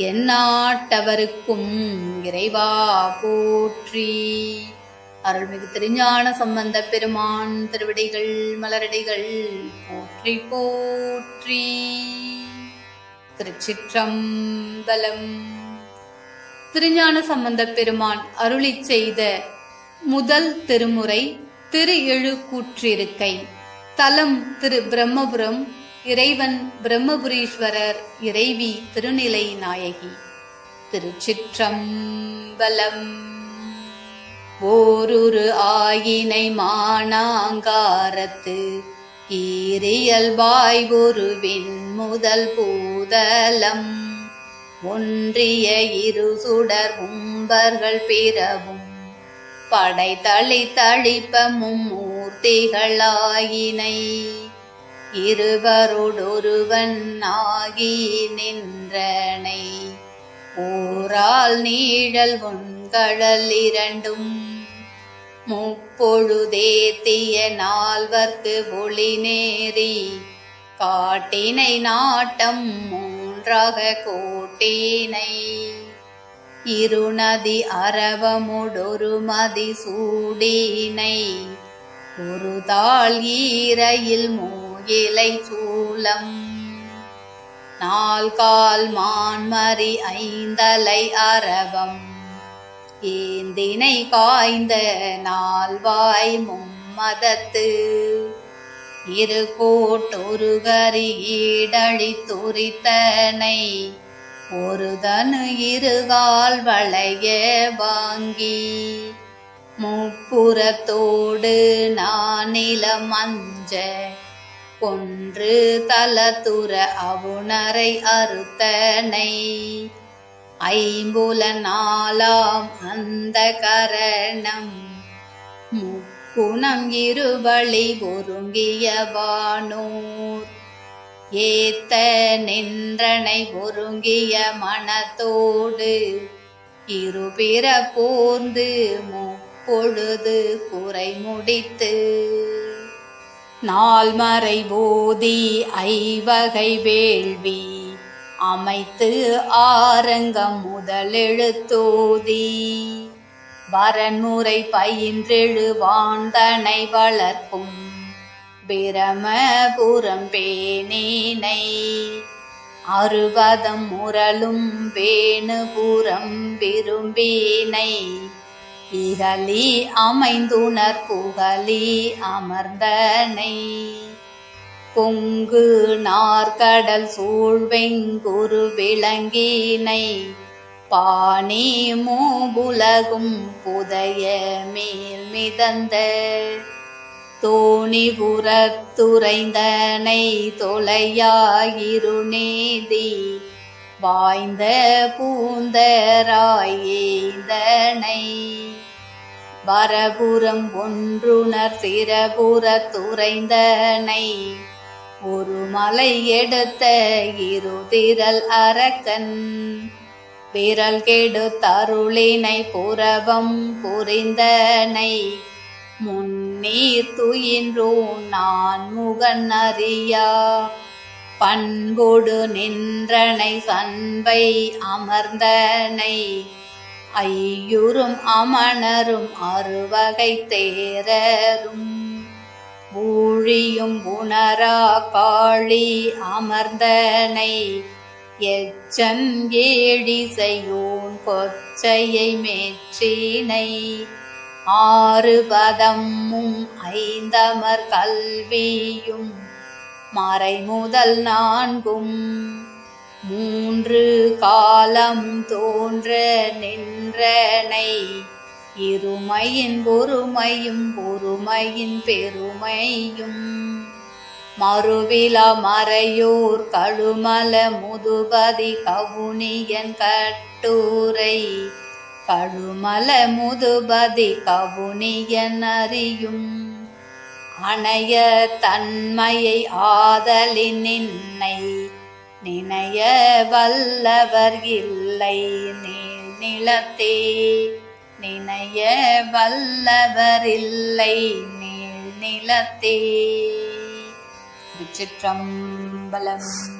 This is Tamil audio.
எந்நாட்டவருக்கும் இறைவா போற்றி. அருள்மிகு திருஞான சம்பந்த பெருமான் திருவிடைகள் மலரடிகள் போற்றி போற்றி. திருச்சிற்றம்பலம். திருஞான சம்பந்த பெருமான் அருளிச் செய்த முதல் திருமுறை திரு எழு கூற்றிருக்கை தலம் திரு பிரம்மபுரம் இறைவன் பிரம்மபுரீஸ்வரர் இறைவி திருநிலை நாயகி. திருச்சிற்றம்பலம். ஓருரு ஆயினை மானாங்காரத்து ஈரியல்பாய் ஒருவின் முதல் பூதலம். ஒன்றிய இரு சுடர் உம்பர்கள் பிறவும் படை தளி தளிப்பமும் மூர்த்திகளாயினை. இருவருடொருவன் ஆகி நின்றனை. ஓரால் நீழல் உண்கடல் இரண்டும் முப்பொழுதேத்திய நால்வர்க்கு ஒளி நேரி. காட்டினை நாட்டம் மூன்றாக கோட்டினை. இருநதி அரவமுடொரு மதி சூடினை. ஒரு தாள் ஈரையில் இலை சூலம். நால்கால் மான்மரி ஐந்தலை அரவம். ஏந்தினை காய்ந்த நால்வாய் மும்மதத்து. இரு கோட்டொரு கரி ஈடழி துரித்தனை. ஒரு தனு இருகால் வளைய வாங்கி. முப்புறத்தோடு நானிலம் அஞ்ச கொன்று தலத்துற அவுணரை அறுத்தனை. ஐம்புல நாலாம் அந்த கரணம். முக்குணம் இருவழி ஒருங்கிய வானூர். ஏத்த நின்றனை ஒருங்கிய மனத்தோடு. இருபிற போர்ந்து முப்பொழுது குறை முடித்து. நால்மறை போதி ஐவகை வேள்வி அமைத்து ஆரங்கம் முதலெழுத்தோதி. வரன்முறை பயின்றெழுவாந்தனை வளர்க்கும் பிரமபுரம் பேனேனை அறுபதம் முரலும் வேணுபுரம் விரும்பேனை. இகலி அமைந்துணர் புகலி அமர்ந்தனை. பொங்கு நார்கடல் சூழ்வெங்குரு விளங்கினை. பாணி மூபுலகும் புதைய மேல் மிதந்த. தோணிபுறத்துறைந்தனை தொலையாயிருநேதி வாய்ந்த பூந்தராயேந்தனை வரபுறம் ஒன்றுணர் சிறபுறத்துறைந்தனை ஒரு மலை எடுத்த இருதிரல் அரக்கன். விரல் கெடு தருளினை புறவம் புரிந்தனை. முன்னீர் துயின்றோ நான் முகன் அறியா. பண்பொடு நின்றனை சண்பை அமர்ந்தனை. ஐயுறும் அமணரும் அறுவகை தேரரும். ஊழியும் உணரா காளி அமர்ந்தனை. எச்சன் ஏழிசையோன் கொச்சையை மேற்றினை. ஆறு பதமும் ஐந்தமர் கல்வியும். மறைமுதல் நான்கும் மூன்று காலம் தோன்ற நின்றனை இருமையின் பொறுமையும் பொறுமையின் பெருமையும். மறுவில மறையோர் கழுமல முதுபதி கவுனியன் கட்டுரை கழுமல முதுபதி கவுனியனறியும் அணைய தன்மையை ஆதலின் நின்னை நினைய வல்லவர் இல்லை நீள் நிலத்தே. நினைய வல்லவர் இல்லை நீள் நிலத்தே. திருச்சிற்றம்பலம்